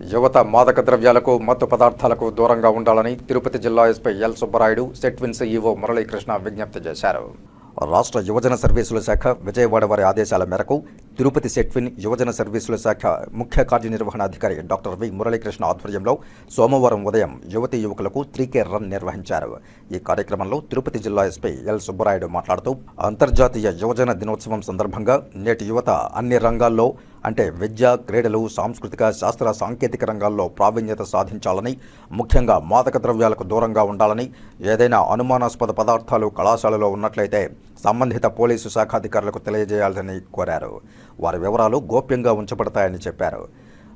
యువత మాదక ద్రవ్యాలకు మత్తు పదార్థాలకు దూరంగా ఉండాలని తిరుపతి జిల్లా SP L Subbarayudu SETWINS EO Muralikrishna విజ్ఞప్తి చేశారు. రాష్ట్ర యువజన సర్వీసుల శాఖ విజయవాడ వారి ఆదేశాల మేరకు తిరుపతి సెట్విన్ యువజన సర్వీసుల శాఖ ముఖ్య కార్యనిర్వహణాధికారి డాక్టర్ వి. మురళీకృష్ణ ఆధ్వర్యంలో సోమవారం ఉదయం యువతీ యువకులకు త్రీ రన్ నిర్వహించారు. ఈ కార్యక్రమంలో తిరుపతి జిల్లా ఎస్పీ ఎల్. సుబ్బరాయుడు మాట్లాడుతూ అంతర్జాతీయ యువజన దినోత్సవం సందర్భంగా నేటి యువత అన్ని రంగాల్లో అంటే విద్య క్రీడలు సాంస్కృతిక శాస్త్ర సాంకేతిక రంగాల్లో ప్రావీణ్యత సాధించాలని ముఖ్యంగా మాదక ద్రవ్యాలకు దూరంగా ఉండాలని ఏదైనా అనుమానాస్పద పదార్థాలు కళాశాలలో ఉన్నట్లయితే సంబంధిత పోలీసు శాఖాధికారులకు తెలియజేయాలని కోరారు. వారి వివరాలు గోప్యంగా ఉంచబడతాయని చెప్పారు.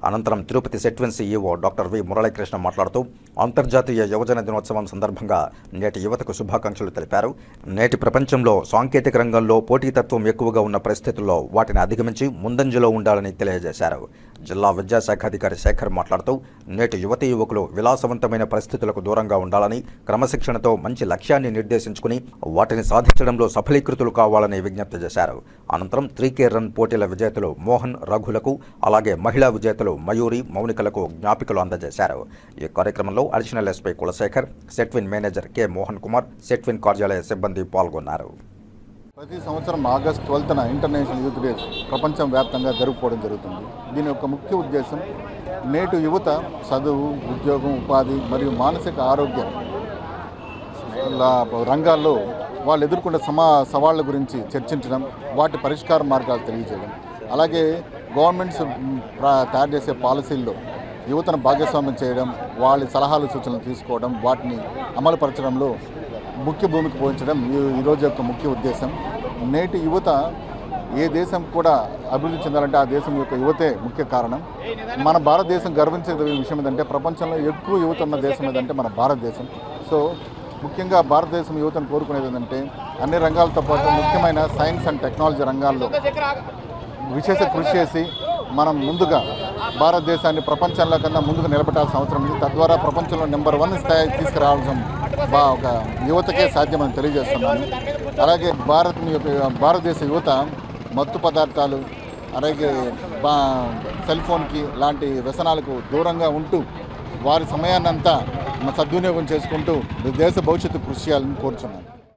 అనంతరం Tirupati SETWINS EO doctor V. Muralikrishna మాట్లాడుతూ అంతర్జాతీయ యువజన దినోత్సవం సందర్భంగా నేటి యువతకు శుభాకాంక్షలు తెలిపారు. నేటి ప్రపంచంలో సాంకేతిక రంగంలో పోటీతత్వం ఎక్కువగా ఉన్న పరిస్థితుల్లో వాటిని అధిగమించి ముందంజలో ఉండాలని తెలియజేశారు. జిల్లా విద్యాశాఖాధికారి శేఖర్ మాట్లాడుతూ నేటి యువతి యువకులు విలాసవంతమైన పరిస్థితులకు దూరంగా ఉండాలని క్రమశిక్షణతో మంచి లక్ష్యాన్ని నిర్దేశించుకుని వాటిని సాధించడంలో సఫలీకృతులు కావాలని విజ్ఞప్తి చేశారు. అనంతరం త్రీ కే రన్ పోటీల విజేతలు మోహన్ రఘులకు అలాగే మహిళా విజేతలు మయూరి మౌనికలకు జ్ఞాపికలు అందజేశారు. ఈ కార్యక్రమంలో additional SP Kulasekhar SETWIN manager K Mohan Kumar SETWIN కార్యాలయ సిబ్బంది పాల్గొన్నారు. ప్రతి సంవత్సరం ఆగస్ట్ ట్వెల్త్న ఇంటర్నేషనల్ యూత్ డే ప్రపంచం వ్యాప్తంగా జరుపుకోవడం జరుగుతుంది. దీని యొక్క ముఖ్య ఉద్దేశం నేటి యువత చదువు ఉద్యోగం ఉపాధి మరియు మానసిక ఆరోగ్యం లా- రంగాల్లో వాళ్ళు ఎదుర్కొన్న సమా సవాళ్ళ గురించి చర్చించడం వాటి పరిష్కార మార్గాలు తెలియజేయడం. అలాగే గవర్నమెంట్స్ ప్రా- తయారు చేసే పాలసీల్లో యువతను భాగస్వామ్యం చేయడం వాళ్ళ సలహాలు సూచనలు తీసుకోవడం వాటిని అమలుపరచడంలో ముఖ్య భూమికి పోయించడం ఈ- ఈరోజు యొక్క ముఖ్య ఉద్దేశం. నేటి యువత ఏ దేశం కూడా అభివృద్ధి చెందాలంటే ఆ దేశం యొక్క యువతే ముఖ్య కారణం. మన భారతదేశం గర్వించే విషయం ఏంటంటే ప్రపంచంలో ఎక్కువ యువత ఉన్న దేశం ఏదంటే మన భారతదేశం. సో ముఖ్యంగా భారతదేశం యువతను కోరుకునేది ఏంటంటే అన్ని రంగాలతో పాటు ముఖ్యమైన సైన్స్ అండ్ టెక్నాలజీ రంగాల్లో విశేష కృషి చేసి మనం ముందుగా భారతదేశాన్ని ప్రపంచంలో కన్నా ముందుకు నిలబెట్టాల్సిన అవసరం ఉంది. తద్వారా ప్రపంచంలో నెంబర్ వన్ స్థాయి తీసుకురావాల్సిన బా ఒక యువతకే సాధ్యమని తెలియజేస్తున్నాను. అలాగే భారత్ యొక్క భారతదేశ యువత మత్తు పదార్థాలు అలాగే బా సెల్ ఫోన్కి లాంటి వ్యసనాలకు దూరంగా ఉంటూ వారి సమయాన్నంతా సద్వినియోగం చేసుకుంటూ దేశ భవిష్యత్తు కృషి చేయాలని కోరుచున్నాను.